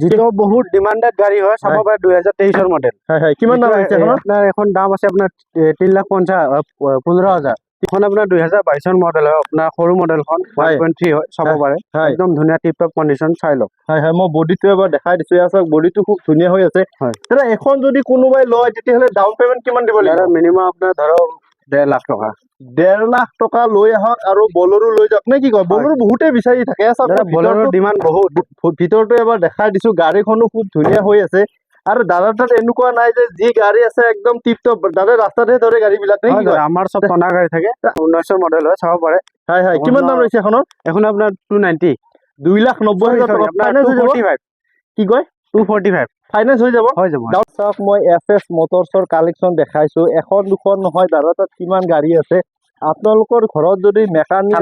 যিটো বহুত ডিমাণ্ডেড গাড়ী হয় চাব। পাৰে দুহেজাৰ তেইছৰ মডেল কিমান দাম এখনত? আপোনাৰ এখন দাম আছে আপোনাৰ তিনি লাখ পঞ্চাছ পোন্ধৰ হাজাৰ। এখন আপোনাৰ দুহেজাৰ বাইছৰ মডেল হয় আপোনাৰ সৰু মডেলখন ওৱান। পইণ্ট থ্ৰী হয় চাব। পাৰে। একদম ধুনীয়া টিপ টপ কণ্ডিশ্যন চাই লওক। হয় হয়। মই বডিটো এবাৰ দেখাই দিছো ইয়াৰ চাওক বডিটো খুব ধুনীয়া হৈ আছে। হয়। দাদা এখন যদি কোনোবাই লয় তেতিয়াহ'লে ডাউন পেমেণ্ট কিমান দিব লাগিব? মিনিমাম আপোনাৰ ধৰক ডেৰ লাখ টকা। ডেৰ লাখ টকা লৈ আহক আৰু বলৰো লৈ যাওক। নে কি কয়? বলৰো বহুতেই বিচাৰি থাকে দাদা ভিতৰটো- ডিমাণ্ড বহুত। ভি- ভিতৰটো এবাৰ দেখাই দিছো। গাড়ীখনো খুব ধুনীয়া হৈ আছে। আৰু দাদাৰ তাত এনেকুৱা নাই যে যি গাড়ী আছে একদম টিপ টপ দাদা ৰাস্তাতহে ধৰে গাড়ী বিলাক নে কি কয়? আমাৰ চব টনা গাড়ী থাকে। ঊনৈছৰ মডেল হয় চাব পাৰে। হয় হয়। কিমান দাম ৰৈছে এখনৰ? এখন আপোনাৰ টু নাইণ্টি দুই লাখ নব্বৈ হাজাৰ টকা কি কয়? টু ফৰ্টি ফাইভ ফাইনেন্স হৈ যাব হৈ যাব। চাওক মই এফ এছ মটৰছৰ কালেকশ্যন দেখাইছো। এখন দুখন নহয় দাদা তাত কিমান গাড়ী আছে? আপোনালোকৰ ঘৰত যদি মেকানিক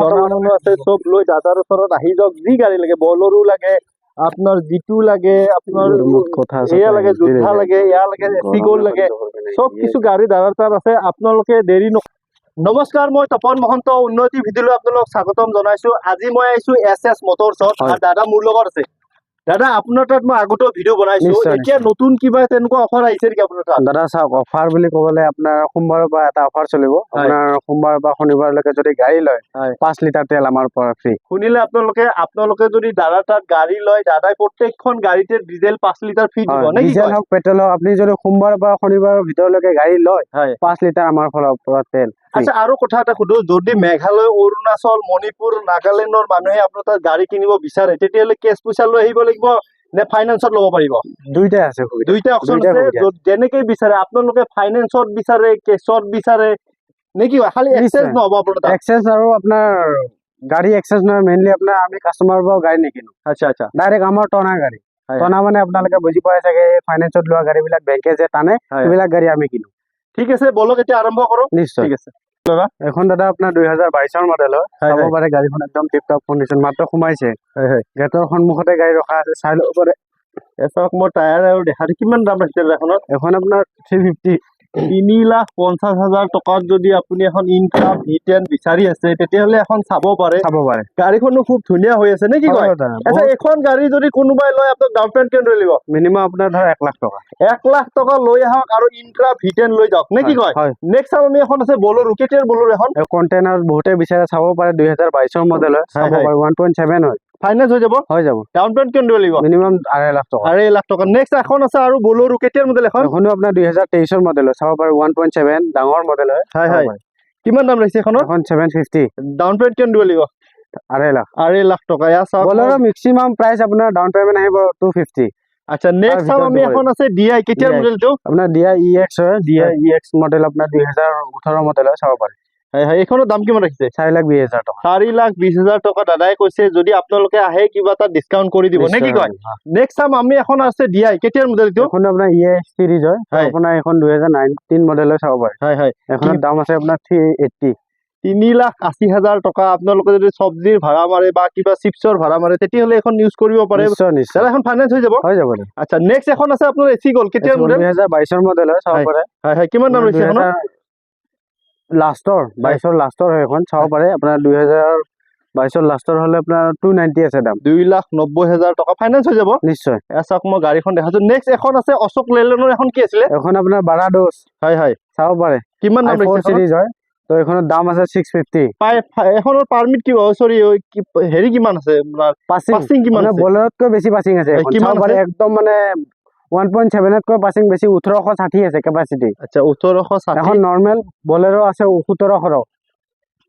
জনা মানুহ আছে চব লৈ দাদাৰ ওচৰত আহি যাওক। যি গাড়ী লাগে বলৰো লাগে আপোনাৰ জিটো লাগে আপোনাৰ কথা এয়া লাগে জোঠা লাগে এয়া লাগে এচি গ'ল লাগে। চব কিছু গাড়ী দাদাৰ তাত আছে আপোনালোকে দেৰি ন নমস্কাৰ মই তপন মহন্ত উন্নতি ভিডিঅ'লৈ আপোনালোকক স্বাগতম জনাইছো। আজি মই আহিছো এছ এছ মটৰছত দাদা মোৰ লগত আছে। দাদা আপোনাৰ তাত মই আগতেও ভিডিঅ' বনাইছো। এতিয়া নতুন কিবা তেনেকুৱা অফাৰ আহিছে নেকি আপোনাৰ তাত? দাদা চাওক অফাৰ বুলি ক'বলে আপোনাৰ সোমবাৰৰ পৰা এটা অফাৰ চলিব। আপোনাৰ সোমবাৰ বা শনিবাৰলৈকে যদি গাড়ী লয়। পাঁচ লিটাৰ তেল আমাৰ পৰা ফ্ৰী শুনিলে আপোনালোকে আপোনালোকে যদি দাদাৰ তাত গাড়ী লয় দাদাই প্ৰত্যেকখন গাড়ীতে ডিজেল পাঁচ লিটাৰ ফ্ৰী দিব নে ডিজেল? হওক পেট্ৰল হওক আপুনি যদি সোমবাৰৰ পৰা শনিবাৰৰ ভিতৰলৈকে গাড়ী লয় পাঁচ লিটাৰ আমাৰ ফালৰ পৰা তেল। আচ্ছা আৰু কথা এটা সুধো যদি মেঘালয় অৰুণাচল মণিপুৰ নাগালেণ্ডৰ মানুহে আপোনাৰ তাত গাড়ী কিনিব বিচাৰে তেতিয়াহ'লে কেছ পইচা লৈ আহিব লাগিব নে ফাইনেন্সত ল'ব পাৰিব? দুইটাই আছে সুবিধা। দুইটা অপচন দুইটা আছে যেনেকে বিচাৰে আপোনালোকে ফাইনেন্সত বিচাৰে কেছত বিচাৰে নে কি হয়? খালি এক্সেঞ্জ। নহ'ব আপোনাৰ এক্সেঞ্জ আৰু আপোনাৰ গাড়ী এক্সেঞ্জ নহয় মেইনলি আপোনাৰ আমি কাষ্টমাৰৰ পৰা গাড়ী নিকিনো। আচ্ছা আচ্ছা। ডাইৰেক্ট আমাৰ টনা গাড়ী। টনা মানে আপোনালোকে বুজি পাই চাগে ফাইনেন্সত লোৱা গাড়ীবিলাক বেংকে যে টানে। সেইবিলাক গাড়ী আমি কিনো। ঠিক আছে বলক এতিয়া আৰম্ভ কৰো। নিশ্চয়। ঠিক আছে। এখন দাদা আপোনাৰ দুই হাজাৰ বাইছৰ মডেল হয়। চাব। পাৰে গাড়ীখন একদম টিপ টপ কণ্ডিশ্যন মাত্ৰ সোমাইছে। গেটৰ সন্মুখতে গাড়ী ৰখা আছে চাই ল'ব পাৰে। চাওক মই টায়াৰ আৰু দেখাটো কিমান দাম ৰাখিছে এখনত এখন আপোনাৰ থ্ৰী ফিফটি তিনি লাখ পঞ্চাছ হাজাৰ টকাত যদি আপুনি এখন ইনকা ভি টেন বিচাৰি আছে তেতিয়াহ'লে এখন চাব পাৰে। চাব পাৰে। গাড়ীখনো খুব ধুনীয়া হৈ আছে নে কি কয়? আচ্ছা এইখন গাড়ী যদি কোনোবাই লয় আপোনাক ডাউন পেমেণ্ট কিমান লাগিব মিনিমাম আপোনাৰ ধৰ এক লাখ টকা। এক লাখ টকা লৈ আহক আৰু ইনট্ৰা ভি টেন লৈ যাওক নে কি কয়? নেক্সট চাম আমি এখন আছে বলৰো কেতিয়াৰ বলৰো এখন। কণ্টেইনাৰ বহুতে বিচাৰে চাব পাৰে দুই হাজাৰ বাইছৰ মডেল হয় চাব। পাৰে ওৱান পইণ্ট ছেভেন হয়। ফাইনেন্স হৈ যাব? হৈ যাব। ডাউন পেমেণ্ট কিমান দিব লাগিব? মিনিমাম আঢ়ৈ লাখ টকা। আঢ়ৈ লাখ টকা। নেক্সট এখন আছে আৰু বলৰো কেতিয়াৰ মডেল এখন। এখনো আপোনাৰ দুই হাজাৰ তেইছৰ মডেল হয়। চাব পাৰে ওৱান পইণ্ট ছেভেন ডাঙৰ মডেল হয়। হয় চাব হয়। কিমান দাম ৰাখিছে এখনৰ? এখন ছেভেন ফিফটি ডাউন পেমেণ্ট কিমান দিব লাগিব? আঢ়ৈ লাখ। আঢ়ৈ লাখ টকা। ইয়াৰ চাওক। বলেৰ মেক্সিমাম প্ৰাইচ আপোনাৰ ডাউন পেমেণ্ট আহিব টু ফিফটি আচ্ছা নেক্সট চাম ভিতৰত আমি এখন আছে ডি আই কেতিয়াৰ মডেলটো আপোনাৰ ডি আই ই এক্স হয়। D I E X model আপোনাৰ দুই হাজাৰ ওঠৰ মডেল হয়। চাব পাৰে। হয় হয় এইখনৰ দাম কিমান ৰাখিছে? চাৰি লাখ বিশ হাজাৰ টকা। চাৰি লাখ বিশ হাজাৰ টকা দাদাই কৈছে যদি আপোনালোকে আহে কিবা এটা ডিছকাউণ্ট কৰি দিব নে কি কয়? নেক্সট চাম আমি এখন আছে ডি আই কেতিয়াৰ মডেলটো এখন আপোনাৰ ই এক্স চিৰিজ হয় হয়। আপোনাৰ এখন দুই নাইনটিন মডেল চাব পাৰে। হয় হয়। এখনৰ দাম আছে আপোনাৰ থ্ৰী এইট্টি তিনি লাখ আশী হাজাৰ টকা আপোনালোকে যদি চব্জিৰ ভাড়া মাৰে বা কিবা চিপছৰ ভাড়া মাৰে তেতিয়াহ'লে এখন ইউজ কৰিব পাৰে। এখন ফাইনেন্স হৈ যাব? হৈ যাব। আচ্ছা নেক্সট এখন আছে আপোনাৰ এচি গ'ল কেতিয়াৰ মডেল দুই হাজাৰ বাইছৰ মডেল হয় চাব পাৰে। হয় হয় কিমান দাম এখনৰ লাষ্টৰ বাইছৰ লাষ্টৰ হয় এখন চাব পাৰে। আপোনাৰ দুই হাজাৰ বাইছৰ লাষ্টৰ হ'লে আপোনাৰ টু নাইনটি আছে দাম। দুই লাখ নব্বৈ হাজাৰ টকা ফাইনেন্স হৈ যাব। নিশ্চয়। এয়া চাওক মই গাড়ীখন দেখাইছো। নেক্সট এখন আছে অশোক লেলনৰ এখন কি আছিলে? এখন আপোনাৰ বাৰা ড'জ হয় হয়। চাব পাৰে। কিমান দাম এখনৰ? চিৰিজ হয়। তো এইখনৰ দাম আছে ছিক্স ফিফটি এখনৰ পাৰ্মিট কি চৰি হেৰি কিমান আছে? পাছিং কিমান বলেৰতকৈ বেছি পাছিং আছে। কিমান? একদম মানে ওৱান পইণ্ট ছেভেনতকৈ পাছিং বেছি ওঠৰশ ষাঠি আছে কেপাচিটি আচ্ছা ওঠৰশ ষাঠি। এখন নৰ্মেল বলেৰো আছে সোতৰশৰ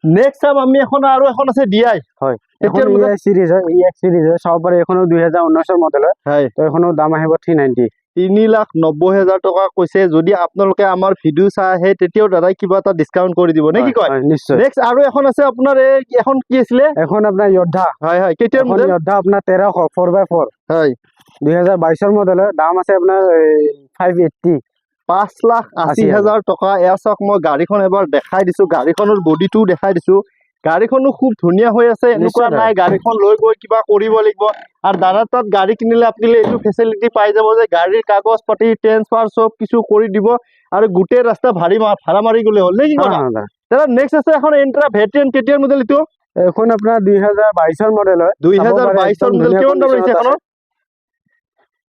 নেক্সট চাম আমি এখন আৰু এখন আছে ডি আই হয় কেতিয়াৰ এখন ই model? এক্স চিৰিজ হয় ই এক্স চিৰিজ হয় চাব পাৰে এইখনো দুই হাজাৰ ঊনৈছৰ মডেল হয়। হয়। তো এইখনৰ দাম আহিব থ্ৰী নাইনটি তিনি লাখ নব্বৈ হাজাৰ টকা কৈছে যদি আপোনালোকে আমাৰ ভিডিঅ' চাই আহে তেতিয়াও দাদাই কিবা এটা ডিছকাউণ্ট কৰি দিব নে কি কয়? নিশ্চয়। নেক্সট আৰু এখন আছে আপোনাৰ এই এখন কি আছিলে? এখন আপোনাৰ য়োদ্ধা। হয় হয় কেতিয়াৰ এখন মডেল য়োদ্ধা আপোনাৰ তেৰশ ফ'ৰ বাই ফ'ৰ হয়। দুই হাজাৰ বাইছৰ মডেল হয় দাম আছে আপোনাৰ ফাইভ এইট্টি পাঁচ লাখ আশী হাজাৰ টকা। এয়া চাওক মই গাড়ীখন এবাৰ দেখাই দিছো। গাড়ীখনৰ বডিটোও দেখাই দিছো। গাড়ীখনো খুব ধুনীয়া হৈ আছে এনেকুৱা। নাই। গাড়ীখন লৈ গৈ কিবা কৰিব লাগিব। আৰু দাদাৰ তাত গাড়ী কিনিলে আপুনি এইটো ফেচিলিটি পাই যাব যে গাড়ীৰ কাগজ পাতি ট্ৰেন্সফাৰ চব কিছু কৰি দিব। আৰু গোটেই ৰাস্তা মা- ভাড়া মাৰি গ'লে হ'ল। নে কি কথা দাদা। নেক্সট আছে এখন এণ্ট্ৰা ভেটেৰিয়ান কেতিয়াৰ মডেল এইটো? এইখন আপোনাৰ দুই হাজাৰ বাইছৰ মডেল হয় দুই হাজাৰ বাইছৰ মডেল কিমান দাম ত এখনৰ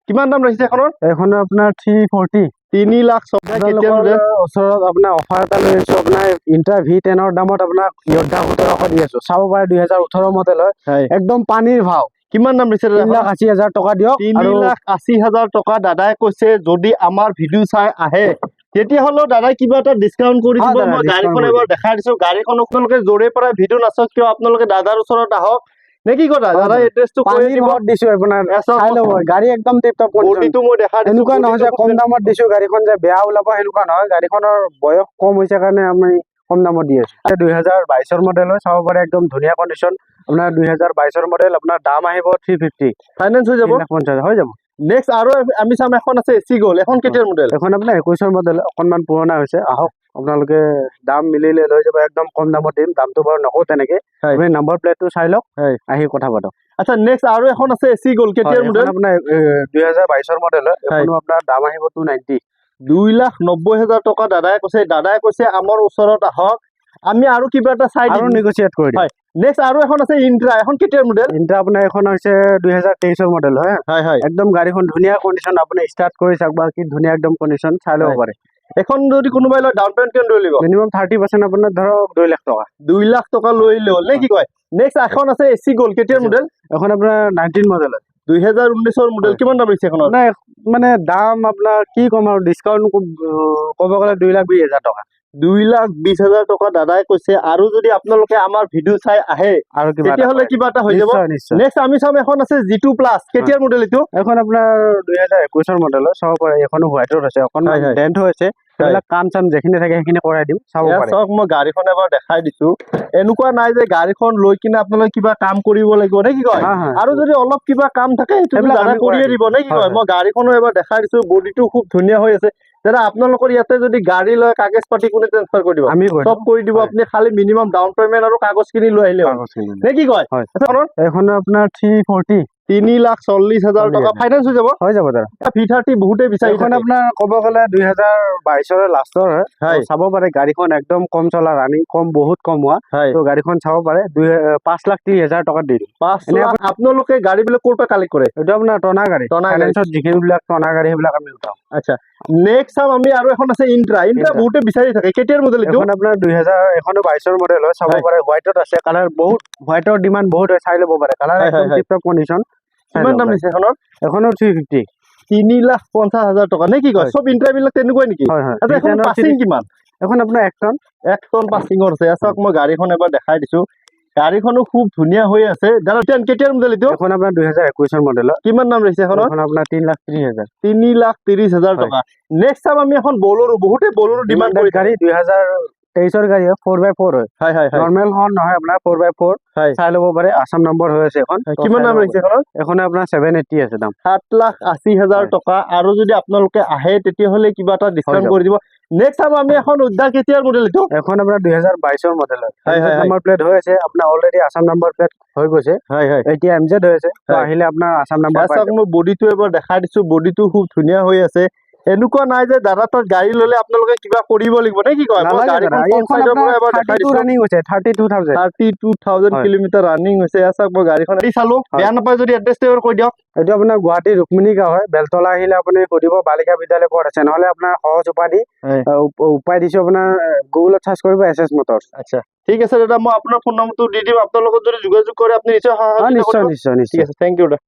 কিমান দাম ৰাখিছে এখনৰ? এইখন আপোনাৰ থ্ৰী ফৰ্টি তিনি লাখ ওচৰত আপোনাৰ অফাৰ এটা লৈ আছো আপোনাৰ ইণ্টাৰ ভি টেনৰ দামত আপোনাক য়োদ্ধা সোতৰশ দি আছো। চাব পাৰে দুই হাজাৰ ওঠৰ মডেল হয়। একদম পানীৰ ভাও। কিমান দাম দিছে তিন লাখ আশী হাজাৰ টকা দিয়ক তিনি লাখ আশী হাজাৰ টকা দাদাই কৈছে যদি আমাৰ ভিডিঅ' চাই আহে তেতিয়াহ'লেও দাদাই কিবা এটা ডিছকাউণ্ট কৰি দিব। মই গাড়ীখন এবাৰ দেখাই দিছো। গাড়ীখন আপোনালোকে য'ৰে পৰা ভিডিঅ' নাচাওক কিয় আপোনালোকে দাদাৰ ওচৰত আহক। নে কি কথা? হয়, দাদাৰ হয়। এড্ৰেছটো কৈ পানীৰ দিব। ভাৱত দিছো আপোনাৰ। এয়া চাওক, চাই ল'ব। গাড়ী একদম টিপ টপ কণ্ডিশ্যন বডিটো মই দেখাই দিছো এনেকুৱা নহয় যে বডিটো কম দামত দিছো গাড়ীখন যে বেয়া ওলাব সেনেকুৱা নহয়। গাড়ীখনৰ বয়স কম হৈছে কাৰণে আমি কম দামত দি আছো। দুই হাজাৰ বাইছৰ মডেল হয় চাব পাৰে একদম ধুনীয়া কণ্ডিশ্যন আপোনাৰ দুই হাজাৰ বাইছৰ মডেল আপোনাৰ দাম আহিব থ্ৰী ফিফটি ফাইনেন্স হৈ যাব? পঞ্চাছ হৈ যাব। নেক্সট আৰু আমি চাম এখন আছে এচি গ'ল। এখন কেতিয়াৰ মডেল এখন আপোনাৰ একৈছৰ মডেল অকণমান পুৰণা হৈছে। আহক। আপোনালোকে দাম মিলিলে লৈ যাব একদম কম দামত দিম। দামটো বাৰু নকওঁ তেনেকে। আপুনি নম্বৰ প্লেটটো চাই লওক আহি কথা পাতক। আচ্ছা নেক্সট আৰু এখন আছে এচি গ'ল কেতিয়াৰ মডেল আপোনাৰ দুই হাজাৰ বাইছৰ মডেল হয়। আপোনাৰ দাম আহিব টু নাইণ্টি দুই লাখ নব্বৈ হাজাৰ টকা দাদাই কৈছে দাদাই কৈছে আমাৰ ওচৰত আহক আমি আৰু কিবা এটা চাই আৰু নেগচিয়েট কৰি দিম। নেক্সট আৰু এখন আছে ইন্ট্ৰা এখন কেতিয়াৰ মডেল ইণ্টা আপোনাৰ এখন হৈছে দুই হাজাৰ তেইছৰ মডেল হয়। হয় হয়। একদম গাড়ীখন ধুনীয়া কণ্ডিশ্যন আপুনি ষ্টাৰ্ট কৰি চাওক বা কি ধুনীয়া একদম কণ্ডিশ্যন চাই ল'ব পাৰে। এখন যদি কোনোবাই লয় ডাউন পেমেণ্ট কিমান দিব মিনিমাম থাৰ্টি পাৰ্চেণ্ট আপোনাৰ ধৰক দুই লাখ টকা। দুই লাখ টকা লৈ ল'ল নে কি কয়? নেক্সট এখন আছে এচি গ'ল কেতিয়াৰ মডেল এখন আপোনাৰ নাইনটিন মডেল দুই হাজাৰ ঊনৈছৰ মডেল। কিমান দাম দিছে এখনৰ? আপোনাৰ মানে দাম আপোনাৰ কি ক'ম আৰু ডিছকাউণ্ট ক'ব গ'লে দুই লাখ বিছ হাজাৰ টকা। দুই লাখ বিশ হাজাৰ টকা দাদাই কৈছে আৰু যদি আপোনালোকে আমাৰ ভিডিঅ' চাই আহে তেতিয়াহ'লে। কিবা এটা হৈ যাব। নেক্সট আমি চাম এখন আছে জি প্লাছ কেতিয়াৰ মডেল এইটো? এখন আপোনাৰ দুই হাজাৰ একৈছৰ মডেল হয় চাব পাৰে। এইখনো হোৱাইটত আছে অকণমান। ডেণ্ট হৈছে কাম চাম যিখিনি থাকে সেইখিনি কৰাই দিম চাব পাৰে। চাওক মই গাড়ীখন এবাৰ দেখাই দিছো। এনেকুৱা নাই যে গাড়ীখন লৈ কিনে আপোনালোকে কিবা কাম কৰিব লাগিব নে কি কয়। আৰু যদি অলপ কিবা কাম থাকে সেইটো দাদা কৰিয়ে দিব নে কি কয়। মই গাড়ীখনো এবাৰ দেখাই দিছো বডিটো খুব ধুনীয়া হৈ আছে। দাদা আপোনালোকৰ ইয়াতে যদি গাড়ী লয় কাগজ পাতি কোনে ট্ৰেন্সফাৰ কৰি দিব আমি চব কৰি দিব। আপুনি খালি মিনিমাম ডাউন পেমেণ্ট আৰু কাগজ খিনি লৈ আহিলে। নে কি কয়? এইখন আপোনাৰ থ্ৰী ফৰ্টি তিনি লাখ চল্লিশ হাজাৰ টকা। ফাইনেন্স হৈ যাব। হৈ যাব দাদা ভি থাৰ্টি বহুতে বিচাৰি। আপোনাৰ ক'ব গ'লে দুই হাজাৰ বাইছৰ লাষ্টৰ হয়। চাব পাৰে গাড়ীখন একদম কম চলা ৰানিং কম বহুত কম হোৱা। হয়। তো গাড়ীখন চাব পাৰে দুই পাঁচ লাখ ত্ৰিছ হাজাৰ টকাত দি দিম। পাঁচ লাখ আপোনালোকে গাড়ী বিলাক ক'ৰ পৰা কালেক্ট কৰে? এইটো আপোনাৰ টনা গাড়ী। টনা। ফাইনেন্সত যিখিনি বিলাক টনা গাড়ী সেইবিলাক আমি উঠাওঁ। আচ্ছা নেক্সট চাম আমি আৰু এখন আছে ইন্ট্ৰা Intra। বহুতে বিচাৰি থাকে। কেতিয়াৰ মডেল এইটো? এখন আপোনাৰ দুই হাজাৰ এখনো বাইছৰ মডেল হয়। চাব। পাৰে হোৱাইটত আছে কালাৰ বহুত হোৱাইটৰ ডিমাণ্ড বহুত হয় চাই ল'ব পাৰে। কালাৰ একদম। টিপ টপ কণ্ডিশ্যন কিমান দাম দিছে এখনৰ? এখনও থ্ৰী ফিফটি তিনি লাখ পঞ্চাছ হাজাৰ টকা নে কি কয়? চব ইন্ট্ৰা বিলাক তেনেকুৱাই নেকি? হয় হয়। আচ্ছা পাছিং কিমান? এখন আপোনাৰ এক টন এক টন পাছিঙৰ আছে। চাওক মই গাড়ীখন এবাৰ দেখাই দিছো। গাড়ীখনো খুব ধুনীয়া হৈ আছে। দাদা কেতিয়াৰ মডেল এইটো? এখন আপোনাৰ দুই হাজাৰ একৈছৰ মডেল হয় কিমান দাম এখনৰ? এখন আপোনাৰ তিনি লাখ ত্ৰিছ হাজাৰ। তিনি লাখ ত্ৰিশ হাজাৰ টকা। নেক্সট চাম আমি এখন বলৰো বহুতে বলৰো ডিমাণ্ড গাড়ী দুই হাজাৰ তেইছৰ গাড়ী হয় ফ'ৰ বাই ফ'ৰ হয়। হয় হয় হয়। নৰ্মেল হৰ্ণ নহয় আপোনাৰ ফ'ৰ বাই ফ'ৰ। চাই ল'ব পাৰে আছাম নম্বৰ হৈ আছে এখন। কিমান দাম পাৰে। এখনে আপোনাৰ ছেভেন এইটি আছে দাম। সাত লাখ আশী হাজাৰ। টকা। আৰু যদি আপোনালোকে আহে তেতিয়াহ'লে কিবা এটা ডিছকাউণ্ট। কৰি দিব। নেক্সট চাম আমি এখন উদ্যান কেতিয়াৰ মডেল এইটো। এখন আপোনাৰ দুই হাজাৰ বাইছৰ মডেল হয়। নম্বৰ প্লেট হৈ আছে। আপোনাৰ অলৰেডি আছাম নম্বৰ প্লেট হৈ গৈছে। হয় হয়। এতিয়া এম জেড হৈ আছে। আহিলে আপোনাৰ আছাম নম্বৰ মই বডিটো এবাৰ দেখাই দিছো। বডিটো খুব ধুনীয়া হৈ আছে। এনেকুৱা নাই যে দাদা তাত গাড়ী ললে আপোনালোকে কিবা কৰিব লাগিব নে কি কয়? মই গাড়ীখন ফ্ৰণ্ট চাইডৰ পৰা এবাৰ দেখাই দিছো ৰানিং হৈছে thirty two thousand thirty two thousand হয়। কিলোমিটাৰ ৰানিং হৈছে। এয়া চাওক মই গাড়ীখন আহি চালো। হয়। বেয়া নাপায় যদি এড্ৰেছটো এবাৰ কৈ দিয়ক। এইটো আপোনাৰ গুৱাহাটী ৰুক্মিণী গাঁও হয়। বেলতলা আহিলে আপুনি সুধিব বালিকা বিদ্যালয় ক'ত আছে? নহ'লে আপোনাৰ সহজ উপাধি উপায় দিছো আপোনাৰ গুগলত চাৰ্চ কৰিব এছ এছ মটৰ্ছ আচ্ছা ঠিক আছে দাদা মই আপোনাৰ ফোন নম্বৰটো দি দিম। আপোনালোকৰ যদি যোগাযোগ কৰে আপুনি নিশ্চয় নিশ্চয়। নিশ্চয় ঠিক নিশ্চয়। আছে থেংক ইউ দাদা।